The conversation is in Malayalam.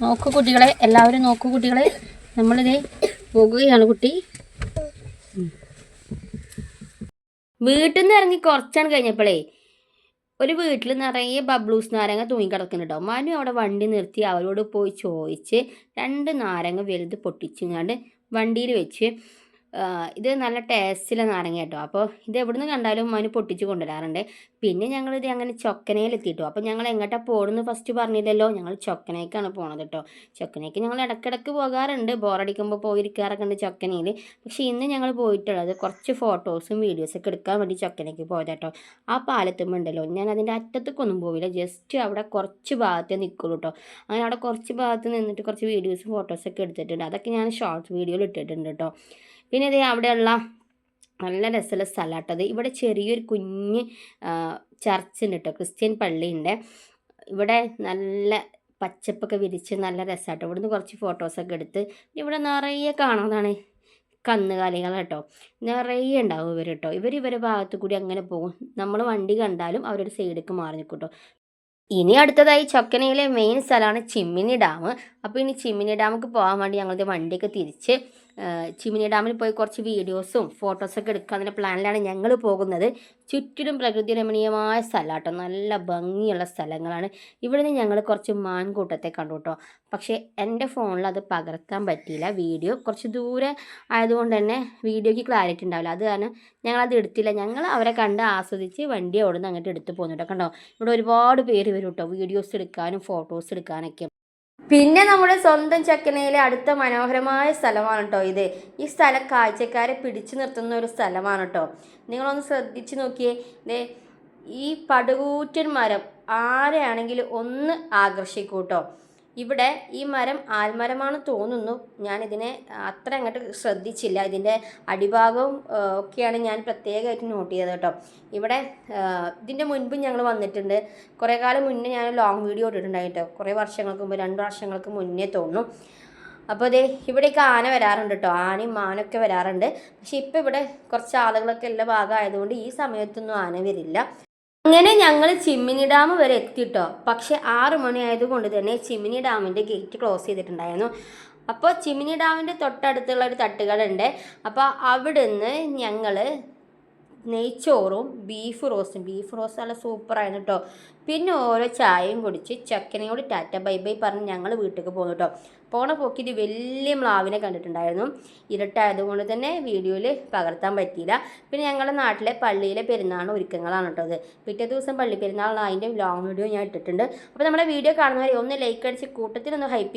നോക്കൂ കുട്ടികളെ എല്ലാവരും നോക്കു കുട്ടികളെ നമ്മളിത് പോകുകയാണ് കുട്ടി. വീട്ടിൽ നിന്ന് ഇറങ്ങി കുറച്ചാണ് കഴിഞ്ഞപ്പോഴേ ഒരു വീട്ടിൽ നിറയെ ബബ്ലൂസ് നാരങ്ങ തൂങ്ങി തൂങ്ങിക്കിടക്കുന്നുണ്ടോ മനു അവിടെ വണ്ടി നിർത്തി അവരോട് പോയി ചോദിച്ച് രണ്ട് നാരങ്ങ വലുത് പൊട്ടിച്ചിങ്ങാണ്ട് വണ്ടിയിൽ വെച്ച് ഇത് നല്ല ടേസ്റ്റിലെ നാരങ്ങ കേട്ടോ അപ്പോൾ ഇത് എവിടുന്ന് കണ്ടാലും അതിന് പൊട്ടിച്ച് കൊണ്ടുവരാറുണ്ട്. പിന്നെ ഞങ്ങളിത് അങ്ങനെ ചൊക്കനയിലെത്തിയിട്ടോ അപ്പോൾ ഞങ്ങൾ എങ്ങോട്ടാ പോകുന്നത് ഫസ്റ്റ് പറഞ്ഞില്ലല്ലോ. ഞങ്ങൾ ചൊക്കനയ്ക്കാണ് പോണത് കേട്ടോ ചൊക്കനയ്ക്ക് ഞങ്ങൾ ഇടക്കിടക്ക് പോകാറുണ്ട്. ബോറടിക്കുമ്പോൾ പോയിരിക്കാറൊക്കെ ഉണ്ട് ചൊക്കനയിൽ പക്ഷേ ഇന്ന് ഞങ്ങൾ പോയിട്ടുള്ളത് കുറച്ച് ഫോട്ടോസും വീഡിയോസൊക്കെ എടുക്കാൻ വേണ്ടി ചൊക്കനയ്ക്ക് പോയത് കേട്ടോ ആ പാലത്തുമ്പോൾ ഉണ്ടല്ലോ. ഞാൻ അതിന്റെ അറ്റത്തേക്കൊന്നും പോവില്ല. ജസ്റ്റ് അവിടെ കുറച്ച് ഭാഗത്ത് നിൽക്കുള്ളൂ കേട്ടോ അങ്ങനെ അവിടെ കുറച്ച് ഭാഗത്ത് നിന്നിട്ട് കുറച്ച് വീഡിയോസും ഫോട്ടോസൊക്കെ എടുത്തിട്ടുണ്ട്. അതൊക്കെ ഞാൻ ഷോർട്ട്സ് വീഡിയോയിൽ ഇട്ടിട്ടുണ്ട് കേട്ടോ പിന്നെ ഇതേ അവിടെയുള്ള നല്ല രസമുള്ള സ്ഥലമാട്ടത് ഇവിടെ ചെറിയൊരു കുഞ്ഞ് ചർച്ചുണ്ട് കേട്ടോ ക്രിസ്ത്യൻ പള്ളിയുണ്ട്. ഇവിടെ നല്ല പച്ചപ്പൊക്കെ വിരിച്ച് നല്ല രസമാട്ടോ. ഇവിടുന്ന് കുറച്ച് ഫോട്ടോസൊക്കെ എടുത്ത് ഇവിടെ നിറയെ കാണാതാണ് കന്നുകാലികൾ കേട്ടോ നിറയെ ഉണ്ടാവും ഇവർ കേട്ടോ ഇവർ ഇവരുടെ ഭാഗത്ത് കൂടി അങ്ങനെ പോകും. നമ്മൾ വണ്ടി കണ്ടാലും അവരുടെ സൈഡിലേക്ക് മാറി നിൽക്കും കേട്ടോ ഇനി അടുത്തതായി ചൊക്കനയിലെ മെയിൻ സ്ഥലമാണ് ചിമ്മിനി ഡാം അപ്പോൾ ഇനി ചിമ്മിനി ഡാമിലേക്ക് പോകാൻ വേണ്ടി ഞങ്ങളുടെ വണ്ടിയൊക്കെ തിരിച്ച് ചിമ്മിനി ഡാമിൽ പോയി കുറച്ച് വീഡിയോസും ഫോട്ടോസൊക്കെ എന്നുള്ള പ്ലാനിലാണ് ഞങ്ങൾ പോകുന്നത്. ചുറ്റിലും പ്രകൃതി രമണീയമായ സ്ഥലമാട്ടോ നല്ല ഭംഗിയുള്ള സ്ഥലങ്ങളാണ്. ഇവിടെ നിന്ന് ഞങ്ങൾ കുറച്ച് മാൻകൂട്ടത്തെ കണ്ടു കേട്ടോ പക്ഷേ എന്റെ ഫോണിൽ അത് പകർത്താൻ പറ്റിയില്ല. വീഡിയോ കുറച്ച് ദൂരെ ആയതുകൊണ്ട് തന്നെ വീഡിയോയ്ക്ക് ക്ലാരിറ്റി ഉണ്ടാവില്ല. അത് കാരണം ഞങ്ങളത് എടുത്തില്ല. ഞങ്ങൾ അവരെ കണ്ട് ആസ്വദിച്ച് വണ്ടി അവിടെ നിന്ന് അങ്ങോട്ട് എടുത്ത് പോകുന്നുണ്ടോ കണ്ടോ? ഇവിടെ ഒരുപാട് പേര് വരും കേട്ടോ വീഡിയോസ് എടുക്കാനും ഫോട്ടോസ് എടുക്കാനൊക്കെ. പിന്നെ നമ്മുടെ സ്വന്തം ചക്കനയിലെ അടുത്ത മനോഹരമായ സ്ഥലമാണ് കേട്ടോ ഇത്. ഈ സ്ഥലം കാഴ്ചക്കാരെ പിടിച്ചു നിർത്തുന്ന ഒരു സ്ഥലമാണ് കേട്ടോ നിങ്ങളൊന്ന് ശ്രദ്ധിച്ചു നോക്കിയേ. ദേ ഈ പടുകൂറ്റൻ മരം ആരെയാണെങ്കിലും ഒന്ന് ആകർഷിക്കൂ കേട്ടോ ഇവിടെ ഈ മരം ആൽമരമാണ് തോന്നുന്നു. ഞാനിതിനെ അത്ര അങ്ങോട്ട് ശ്രദ്ധിച്ചില്ല. ഇതിന്റെ അടിഭാഗവും ഒക്കെയാണ് ഞാൻ പ്രത്യേകമായിട്ട് നോട്ട് ചെയ്തത് കേട്ടോ. ഇവിടെ ഇതിന്റെ മുൻപ് ഞങ്ങൾ വന്നിട്ടുണ്ട്. കുറേ കാലം മുന്നേ ഞാൻ ലോങ് വീഡിയോ ഇട്ടിട്ടുണ്ടായി കേട്ടോ. കുറേ വർഷങ്ങൾക്ക് മുമ്പ് രണ്ട് വർഷങ്ങൾക്ക് മുന്നേ തോന്നുന്നു. അപ്പോൾ അതെ ഇവിടേക്ക് ആന വരാറുണ്ട് കേട്ടോ. ആനയും മാനൊക്കെ വരാറുണ്ട്. പക്ഷേ ഇപ്പോൾ ഇവിടെ കുറച്ച് ആളുകളൊക്കെ ഉള്ള ഭാഗമായതുകൊണ്ട് ഈ സമയത്തൊന്നും ആന വരില്ല. അങ്ങനെ ഞങ്ങൾ ചിമ്മിനി ഡാം വരെ എത്തിട്ടോ. പക്ഷെ ആറ് മണി ആയതുകൊണ്ട് തന്നെ ചിമ്മിനി ഡാമിന്റെ ഗേറ്റ് ക്ലോസ് ചെയ്തിട്ടുണ്ടായിരുന്നു. അപ്പോൾ ചിമ്മിനി ഡാമിന്റെ തൊട്ടടുത്തുള്ള ഒരു തട്ടുകടുണ്ട് അപ്പോൾ അവിടുന്ന് ഞങ്ങൾ നെയ്ച്ചോറും ബീഫ് റോസ്റ്റും ബീഫ് റോസ്റ്റ് നല്ല സൂപ്പറായിരുന്നു കേട്ടോ പിന്നെ ഓരോ ചായയും കുടിച്ച് ചക്കനയോട് ടാറ്റ ബൈ ബൈ പറഞ്ഞ് ഞങ്ങൾ വീട്ടിലേക്ക് പോകുന്നു കേട്ടോ പോണ പോക്കി ഇത് വലിയ മ്ലാവിനെ കണ്ടിട്ടുണ്ടായിരുന്നു. ഇരുട്ടായതുകൊണ്ട് തന്നെ വീഡിയോയിൽ പകർത്താൻ പറ്റിയില്ല. പിന്നെ ഞങ്ങളുടെ നാട്ടിലെ പള്ളിയിലെ പെരുന്നാൾ ഒരുക്കങ്ങളാണ് കേട്ടോ അത് പിറ്റേ ദിവസം പള്ളി പെരുന്നാളാണ് അതിന്റെ ലോങ് വീഡിയോ ഞാൻ ഇട്ടിട്ടുണ്ട്. അപ്പോൾ നമ്മുടെ വീഡിയോ കാണുന്നവരെ ഒന്ന് ലൈക്ക് അടിച്ച് കൂട്ടത്തിലൊന്ന് ഹൈപ്പ് ചെയ്യുക